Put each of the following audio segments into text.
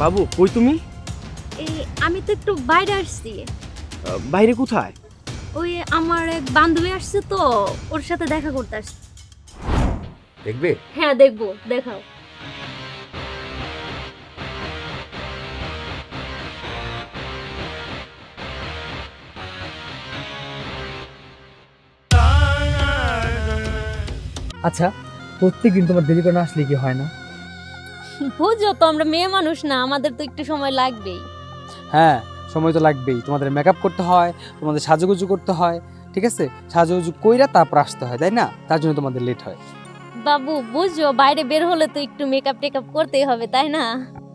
বাবু কই তুমি? এই আমি তো একটু বাইরে আসছি। বাইরে কোথায়? ওই আমার এক বান্ধবী আসছে তো ওর সাথে দেখা করতে আসছে। দেখবে? হ্যাঁ দেখব দেখাও। আচ্ছা প্রত্যেকদিন তোমার দেরি করে না আসলে কি হয় না? বুঝো তো আমরা মেয়ে মানুষ না আমাদের তো একটু সময় লাগবেই। হ্যাঁ সময় তো লাগবেই। তোমাদের মেকআপ করতে হয় তোমাদের সাজুগুজু করতে হয় ঠিক আছে? সাজুগুজু কইরা তারপর আসতে হয় তাই না? তার জন্য তোমাদের লেট হয়। বাবু বুঝো বাইরে বের হলে তো একটু মেকআপ টেকআপ করতেই হবে তাই না?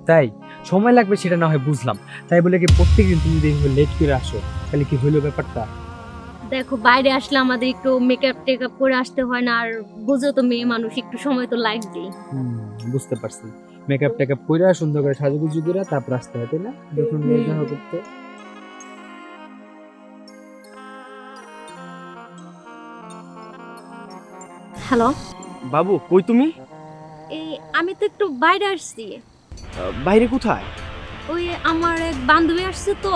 তাই সময় লাগবে সেটা না হয় বুঝলাম। তাই বলে কি প্রত্যেকদিন তুমি দেখবে লেট করে আসো তাহলে কি হইল ব্যাপারটা? দেখো বাইরে আসলে আমাদের একটু মেকআপ টেকআপ করে আসতে হয় না আর বুঝো তো মেয়ে মানুষ একটু সময় তো লাগবেই। হুম। বুঝতে পারছি। মেকআপ টেকআপ কইরা সুন্দর করে সাজুগুজু কইরা তারপর আসতে হয় তাই না? দেখুন হুম। দেখা করতে। হ্যালো বাবু কই তুমি? এই আমি তো একটু বাইরে আসছি। বাইরে কোথায়? ওই আমার এক বান্ধবী আসছে তো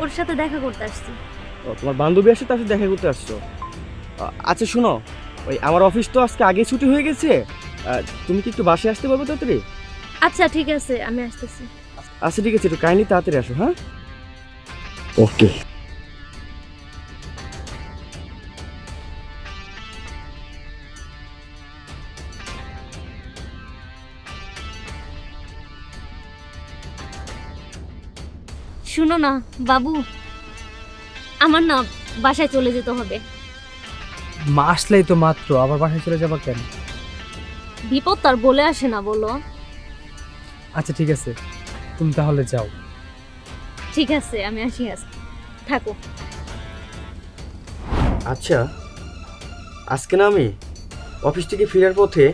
ওর সাথে দেখা করতে আসছি। ও, তোমার বান্ধবী আসছে তার সাথে দেখা করতে আসছো? আচ্ছা শোনো ওই আমার অফিস তো আজকে আগে ছুটি হয়ে গেছে তুমি কি একটু বাসে আসতে পারবে তাড়াতাড়ি? আচ্ছা ঠিক আছে আমি আসতেছি। আচ্ছা ঠিক আছে একটু কাইন্ডলি তাড়াতাড়ি আসো হ্যাঁ? ওকে। শুনো না বাবু আমার না বাসায় চলে যেতে হবে। মা আসলেই তো মাত্র আবার বাসায় চলে যাবা কেন? বিপদ তার বলে আসে না বলো। আচ্ছা ঠিক আছে। তুমি তাহলে যাও। ঠিক আছে আমি আসি আজকে। থাকো। আচ্ছা আজকে না আমি অফিস থেকে ফেরার পথে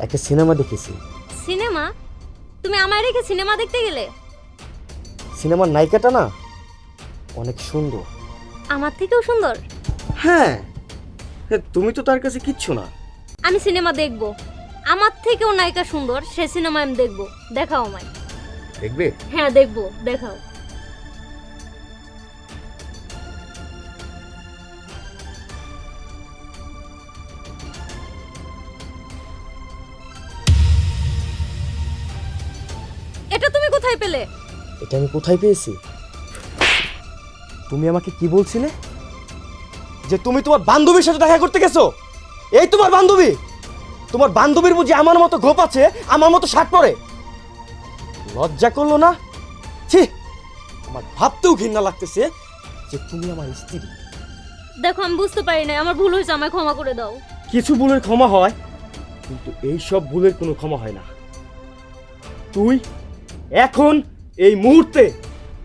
একটা সিনেমা দেখেছি। সিনেমা? তুমি আমায় রেখে সিনেমা দেখতে গেলে? সিনেমার নায়িকাটা না অনেক সুন্দর। আমার থেকেও সুন্দর? হ্যাঁ হ্যাঁ, তুমি তো তার কাছে কিচ্ছু না। আমি সিনেমা দেখব। আমার থেকেও নায়িকা সুন্দর সে সিনেমা আমি দেখব। দেখাও আমায়। দেখবে? হ্যাঁ দেখব। দেখাও। এটা তুমি কোথায় পেলে? এটা আমি কোথায় পেয়েছি? তুমি আমাকে কি বলছিলে? যে তুমি তোমার বান্ধবীর সাথে দেখা করতে গেছো? এই তোমার বান্ধবী! তোমার বান্ধবীর বুঝি আমার মতো গোপ আছে? আমার মতো শার্ট পরে? লজ্জা করল না? ছি আমার ভাবতেও ঘৃণা লাগতেছে যে তুমি আমার স্ত্রী। দেখো আমি বুঝতে পারি না আমার ভুল হয়েছে আমায় ক্ষমা করে দাও। কিছু ভুলের ক্ষমা হয় কিন্তু এই সব ভুলের কোনো ক্ষমা হয় না। তুই এখন এই মুহূর্তে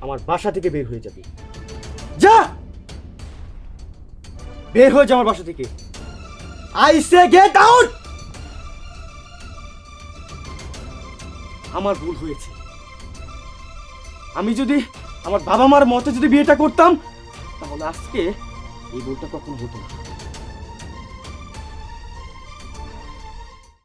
আমার বাসা থেকে বের হয়ে যাবি। যা! বের হয়ে যা আমার বাসা থেকে। আই সে গেট আউট আমার ভুল হয়েছে। আমি যদি আমার বাবা মার মতে যদি বিয়েটা করতাম, তাহলে আজকে এই ভুলটা কখন হতো না।